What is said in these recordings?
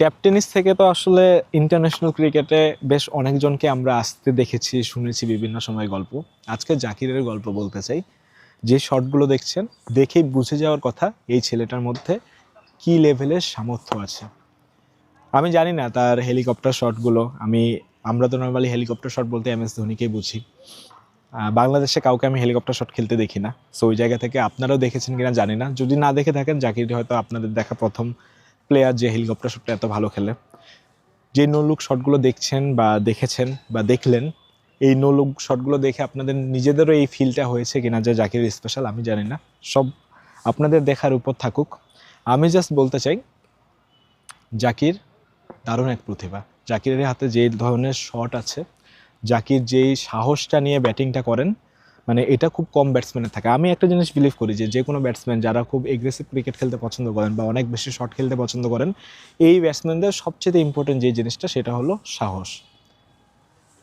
Tap tennis থেকে তো আসলে ইন্টারন্যাশনাল ক্রিকেটে বেশ অনেকজনকে আমরা আসতে দেখেছি, শুনেছি বিভিন্ন সময় গল্প। আজকে জাকিরের গল্প বলতে চাই। যে শটগুলো দেখছেন, দেখেই বুঝে যাওয়ার কথা এই ছেলেটার মধ্যে কি লেভেলের সামর্থ্য আছে। আমি জানি না তার হেলিকপ্টার শটগুলো আমি, আমরা তো নর্মালি হেলিকপ্টার শট বলতে এম এস ধোনিকেই বুঝি। বাংলাদেশে কাউকে আমি হেলিকপ্টার শট খেলতে দেখি না। সো ওই জায়গা থেকে আপনারাও দেখেছেন কিনা জানি না। যদি না দেখে থাকেন জাকির হয়তো আপনাদের দেখা প্রথম প্লেয়ার যে হেলিকপ্টার শটটা এত ভালো খেলে, যে নো লুক শটগুলো দেখছেন বা দেখেছেন বা দেখলেন, এই নো লুক শটগুলো দেখে আপনাদের নিজেদেরও এই ফিলটা হয়েছে কিনা যে জাকির স্পেশাল আমি জানি না। সব আপনাদের দেখার উপর থাকুক। আমি জাস্ট বলতে চাই, জাকির দারুণ এক প্রতিভা। জাকিরের হাতে যে ধরনের শট আছে, জাকির যেই সাহসটা নিয়ে ব্যাটিংটা করেন মানে এটা খুব কম ব্যাটসম্যানের থাকে। আমি একটা জিনিস বিলিভ করি যে যে কোনো ব্যাটসম্যান যারা খুব এগ্রেসিভ ক্রিকেট খেলতে পছন্দ করেন বা অনেক বেশি শট খেলতে পছন্দ করেন, এই ব্যাটসম্যানদের সবচেয়ে ইম্পর্টেন্ট যে জিনিসটা সেটা হলো সাহস।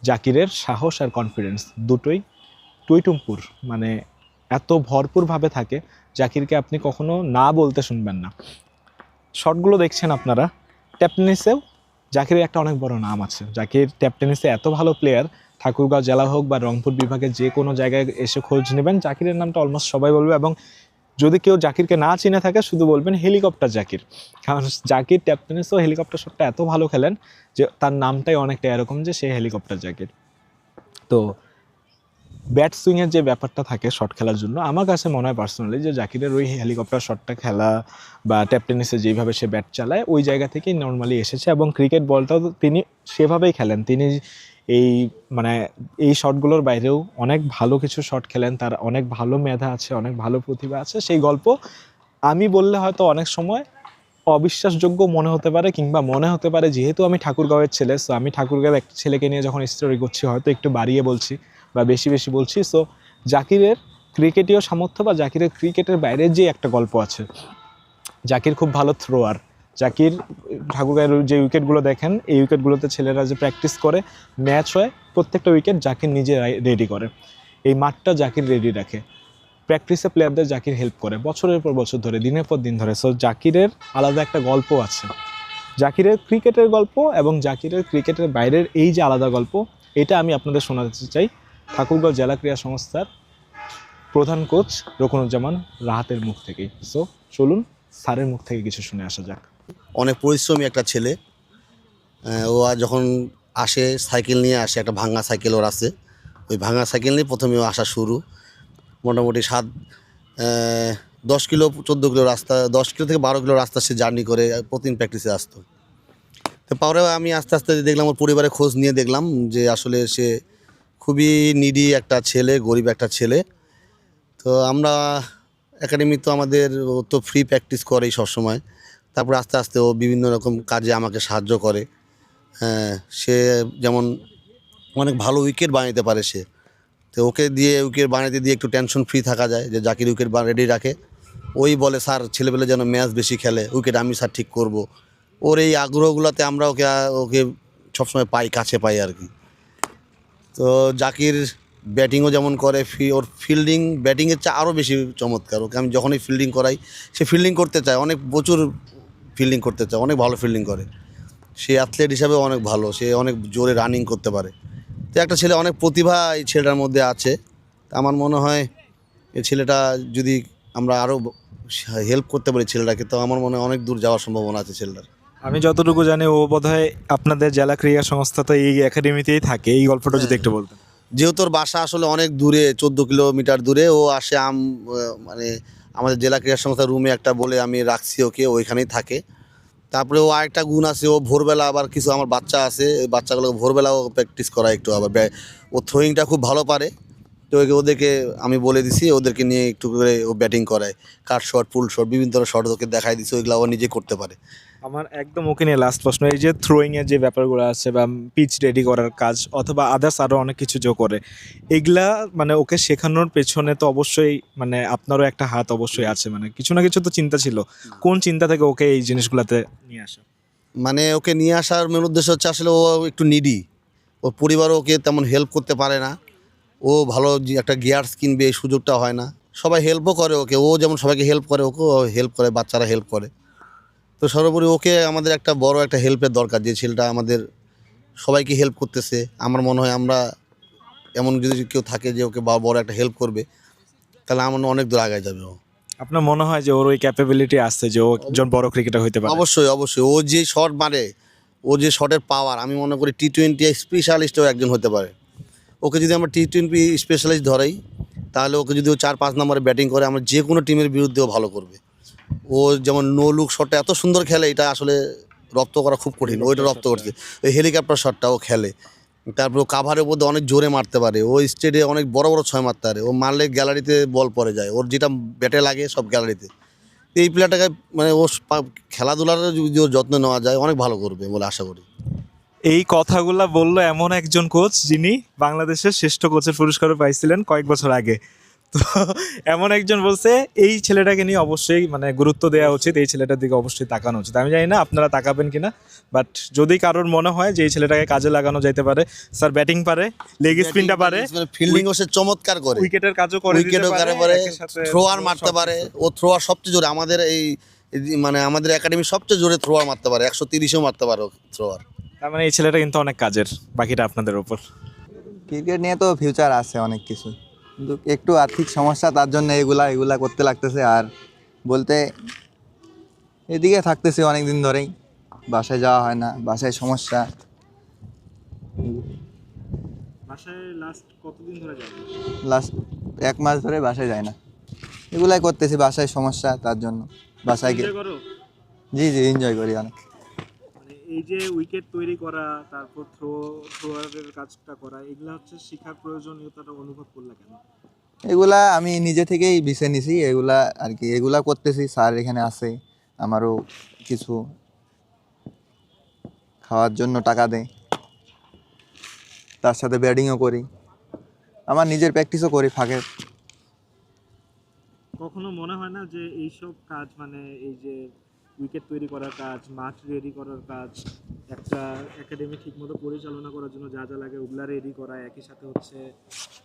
জাকিরের সাহস আর কনফিডেন্স দুটোই টুইটুম্পুর মানে এত ভরপুরভাবে থাকে, জাকিরকে আপনি কখনো না বলতে শুনবেন না। শটগুলো দেখছেন আপনারা ট্যাপ টেনিসেও জাকিরের একটা অনেক বড় নাম আছে। জাকির ট্যাপটেনিসে এত ভালো প্লেয়ার ঠাকুরগাঁও জেলা হোক বা রংপুর বিভাগে যে কোনো জায়গায় এসে খোঁজ নেবেন, জাকিরের নামটা অলমোস্ট সবাই বলবে এবং যদি কেউ জাকিরকে না চিনে থাকে, শুধু বলবেন হেলিকপ্টার জাকির। কারণ জাকির ট্যাপ টেনিসও হেলিকপ্টার শটটা এত ভালো খেলেন যে তার নামটাই অনেকটা এরকম যে সে হেলিকপ্টার জাকির। তো ব্যাট সুইংয়ের যে ব্যাপারটা থাকে শট খেলার জন্য, আমার কাছে মনে হয় পার্সোনালি যে জাকিরের ওই হেলিকপ্টার শটটা খেলা বা ট্যাপ টেনিসে যেভাবে সে ব্যাট চালায়, ওই জায়গা থেকেই নর্মালি এসেছে এবং ক্রিকেট বলটাও তিনি সেভাবেই খেলেন। তিনি এই মানে এই শটগুলোর বাইরেও অনেক ভালো কিছু শট খেলেন, তার অনেক ভালো মেধা আছে, অনেক ভালো প্রতিভা আছে। সেই গল্প আমি বললে হয়তো অনেক সময় অবিশ্বাসযোগ্য মনে হতে পারে কিংবা মনে হতে পারে যেহেতু আমি ঠাকুরগাঁওয়ের ছেলে সো আমি ঠাকুরগাঁওয়ের একটা ছেলেকে নিয়ে যখন স্টোরি করছি হয়তো একটু বাড়িয়ে বলছি বা বেশি বেশি বলছি। সো জাকিরের ক্রিকেটীয় সামর্থ্য বা জাকিরের ক্রিকেটের বাইরে যে একটা গল্প আছে, জাকির খুব ভালো থ্রোয়ার জাকির, ঠাকুরগাঁয়ের যে উইকেটগুলো দেখেন, এই উইকেটগুলোতে ছেলেরা যে প্র্যাকটিস করে ম্যাচ হয় প্রত্যেকটা উইকেট জাকির নিজে রেডি করে। এই মাঠটা জাকির রেডি রাখে। প্র্যাকটিসে প্লেয়ারদের জাকির হেল্প করে। বছরের পর বছর ধরে, দিনের পর দিন ধরে। সো জাকিরের আলাদা একটা গল্প আছে। জাকিরের ক্রিকেটের গল্প এবং জাকিরের ক্রিকেটের বাইরের এই যে আলাদা গল্প, এটা আমি আপনাদের শোনাতে চাই। ঠাকুরগাঁও জেলা ক্রীড়া সংস্থার প্রধান কোচ রকুনুজ্জামান রাহাতের মুখ থেকেই। সো চলুন স্যারের মুখ থেকে কিছু শুনে আসা যাক। অনেক পরিশ্রমী একটা ছেলে। ও যখন আসে, সাইকেল নিয়ে আসে, একটা ভাঙা সাইকেল ওর আছে। ওই ভাঙা সাইকেল নিয়ে প্রথমে ও আসা শুরু। মোটামুটি সাত দশ কিলো, চোদ্দ কিলো রাস্তা, দশ কিলো থেকে বারো কিলো রাস্তা সে জার্নি করে, প্রতিদিন প্র্যাকটিসে আসতো। তো পরে আমি আস্তে আস্তে দেখলাম ওর পরিবারের খোঁজ নিয়ে দেখলাম যে আসলে সে খুবই নিডি একটা ছেলে, গরিব একটা ছেলে। তো আমরা একাডেমি তো আমাদের তো ফ্রি প্র্যাকটিস করেই সবসময়। তারপর আস্তে আস্তে ও বিভিন্ন রকম কাজে আমাকে সাহায্য করে। হ্যাঁ সে যেমন অনেক ভালো উইকেট বানাইতে পারে সে। তো ওকে দিয়ে উইকেট বানাইতে দিয়ে একটু টেনশন ফ্রি থাকা যায় যে জাকির উইকেট রেডি রাখে। ওই বলে, স্যার, ছেলেপেলে যেন ম্যাচ বেশি খেলে, উইকেট আমি স্যার ঠিক করব। ওর এই আগ্রহগুলোতে আমরা ওকে ওকে সবসময় পাই, কাছে পাই আর কি। তো জাকির ব্যাটিংও যেমন করে, ফি, ওর ফিল্ডিং ব্যাটিংয়ের চেয়ে আরও বেশি চমৎকার। ওকে আমি যখনই ফিল্ডিং করাই, সে ফিল্ডিং করতে চায়। অনেক প্রচুর ফিল্ডিং করতে চায় অনেক ভালো ফিল্ডিং করে। সে অ্যাথলেট হিসাবে অনেক ভালো সে অনেক জোরে রানিং করতে পারে। তো একটা ছেলে অনেক প্রতিভা এই ছেলেটার মধ্যে আছে। তা আমার মনে হয় এই ছেলেটা যদি আমরা আরও হেল্প করতে পারি ছেলেটাকে তো আমার মনে হয় অনেক দূর যাওয়ার সম্ভাবনা আছে ছেলেটার। আমি যতটুকু জানি ও বোধহয় আপনাদের জেলা ক্রীড়া সংস্থা তো এই একাডেমিতেই থাকে। এই গল্পটা যদি একটু বলতেন। যেহেতু ওর বাসা আসলে অনেক দূরে চোদ্দ কিলোমিটার দূরে ও আসে আম মানে আমাদের জেলা ক্রীড়া সংস্থার রুমে একটা বলে আমি রাখছি ওকে ওইখানেই থাকে। তারপরে ও আরেকটা গুণ আছে, ও ভোরবেলা আবার কিছু আমার বাচ্চা আছে ওই বাচ্চাগুলোকে ভোরবেলাও প্র্যাকটিস করা একটু আবার। ও থ্রোয়িংটা খুব ভালো পারে, তো ওদেরকে আমি বলে দিছি, ওদেরকে নিয়ে একটু করে ও ব্যাটিং করায়। কাট শট পুল শট বিভিন্ন ধরনের শট ওকে দেখাই দিছি, ওইগুলো আবার নিজে করতে পারে। আমার একদম ওকে নিয়ে লাস্ট প্রশ্ন, এই যে থ্রোয়িং এর যে ব্যাপারগুলো আছে বা পিচ রেডি করার কাজ অথবা আদার্স আরও অনেক কিছু যে করে, এগুলা মানে ওকে শেখানোর পেছনে তো অবশ্যই মানে আপনারও একটা হাত অবশ্যই আছে মানে কিছু না কিছু তো চিন্তা ছিল। কোন চিন্তা থেকে ওকে এই জিনিসগুলোতে নিয়ে আসা? মানে ওকে নিয়ে আসার মেন উদ্দেশ্য হচ্ছে আসলে ও একটু নিডি ওর পরিবারও ওকে তেমন হেল্প করতে পারে না। ও ভালো একটা গিয়ার্স কিনবে, এই সুযোগটা হয় না। সবাই হেল্পও করে ওকে, ও যেমন সবাইকে হেল্প করে, ওকেও হেল্প করে, বাচ্চারা হেল্প করে। তো সর্বোপরি ওকে আমাদের একটা বড় একটা হেল্পের দরকার যে ছেলেটা আমাদের সবাইকে হেল্প করতেছে। আমার মনে হয় আমরা এমন যদি কেউ থাকে যে ওকে বা- বড় একটা হেল্প করবে তাহলে আমার অনেক দূর আগায় যাবে ও। আপনার মনে হয় যে ওর ওই ক্যাপাবিলিটি আসছে যে ও একজন বড় ক্রিকেটার হইতে পারে? অবশ্যই অবশ্যই। ও যে শট মারে ও যে শটের পাওয়ার আমি মনে করি টি টোয়েন্টি স্পেশালিস্টও একজন হতে পারে। ওকে যদি আমরা টি টোয়েন্টি স্পেশালিস্ট ধরাই তাহলে ওকে যদি ও চার পাঁচ নম্বরে ব্যাটিং করে আমরা যে কোনো টিমের বিরুদ্ধেও ভালো করবে। ও যেমন নো লুক শটটা এত সুন্দর খেলে এটা আসলে রপ্ত করা খুব কঠিন ওইটা রপ্ত করছে। ওই হেলিকপ্টার শটটা ও খেলে। তারপর কাভারের মধ্যে অনেক জোরে মারতে পারে। ও স্টেডে অনেক বড় বড় ছয় মারতে পারে। ও মারলে গ্যালারিতে বল পড়ে যায়। ওর যেটা ব্যাটে লাগে সব গ্যালারিতে এই প্লেয়ারটাকে মানে ও খেলাধুলার যদি ওর যত্ন নেওয়া যায় অনেক ভালো করবে বলে আশা করি। এই কথাগুলা বলল এমন একজন কোচ যিনি বাংলাদেশের শ্রেষ্ঠ কোচের পুরস্কারও পাইছিলেন কয়েক বছর আগে। তো এমন একজন বলছে এই ছেলেটাকে নিয়ে অবশ্যই মানে গুরুত্ব দেওয়া উচিত এই ছেলেটার দিকে অবশ্যই তাকানো উচিত। আমি জানি না আপনারা তাকাবেন কিনা বাট যদি কারোর মনে হয় যে এই ছেলেটাকে কাজে লাগানো যাইতে পারে স্যার ব্যাটিং পারে লেগ স্পিনটা পারে ফিল্ডিংও সে চমৎকার করে। উইকেটের কাজও করে উইকেটও করে পারে থ্রোয়ার মারতে পারে। ও থ্রোয়ার সবচেয়ে জোরে আমাদের এই এই মানে আমাদের একাডেমি সবচেয়ে জোরে থ্রোয়ার মারতে পারে একশো তিরিশও মারতে পারে থ্রোয়ার তার মানে এই ছেলেটা কিন্তু অনেক কাজের বাকিটা আপনাদের উপর। ক্রিকেট নিয়ে তো ফিউচার আছে অনেক কিছু। কিন্তু একটু আর্থিক সমস্যা তার জন্য এগুলা এগুলা করতে লাগতেছে। আর বলতে এদিকে থাকতেছি অনেক দিন ধরেই। বাসায় যাওয়া হয় না বাসায় সমস্যা। বাসায় লাস্ট এক মাস ধরে বাসায় যায় না। এগুলাই করতেছি বাসায় সমস্যা তার জন্য। বাসায় গিয়ে জি জি এনজয় করি অনেক। এই যে উইকেট তৈরি করা তারপর থ্রো থ্রোয়ারের কাজটা করা এগুলো হচ্ছে শিখার প্রয়োজনীয়তাটা অনুভব করলে কেন? এগুলা আমি নিজে থেকেই বেছে নিছি এগুলা আর কি এগুলা করতেছি স্যার এখানে আছে আমারও কিছু খাওয়ার জন্য টাকা দেয় তার সাথে ব্যাটিংও করি আমার নিজের প্র্যাকটিসও করি ফাঁকে। কখনো মনে হয় না যে এইসব কাজ মানে এই যে উইকেট তৈরি করার কাজ মাঠ রেডি করার কাজ, একটা একাডেমি ঠিকমতো পরিচালনা করার জন্য যা যা লাগে ওগুলা রেডি করা, একই সাথে হচ্ছে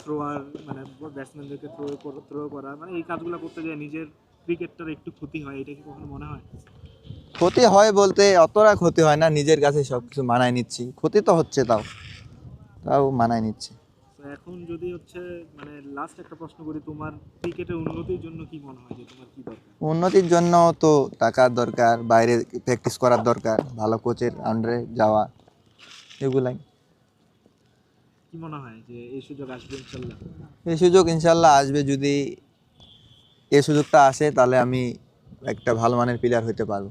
থ্রোয়ার মানে ব্যাটসম্যানদেরকে থ্রো থ্রো করা মানে এই কাজগুলো করতে গিয়ে নিজের ক্রিকেটটার একটু ক্ষতি হয়, এটা কি কখনো মনে হয়? ক্ষতি হয় বলতে অতটা ক্ষতি হয় না, নিজের কাছে সব কিছু মানায় নিচ্ছি, ক্ষতি তো হচ্ছে তাও তাও মানায় নিচ্ছি। এখন যদি হচ্ছে মানে লাস্ট একটা প্রশ্ন করি তোমার ক্রিকেটের উন্নতির জন্য কি মনে হয় যে তোমার কি দরকার? উন্নতির জন্য তো টাকার দরকার বাইরে প্র্যাকটিস করার দরকার ভালো কোচের আন্ডারে যাওয়া এগুলাই। কি মনে হয় যে এই সুযোগ আসবে ইনশাল্লাহ? এই সুযোগ ইনশাল্লাহ আসবে যদি এই সুযোগটা আসে তাহলে আমি একটা ভালো মানের প্লেয়ার হতে পারব।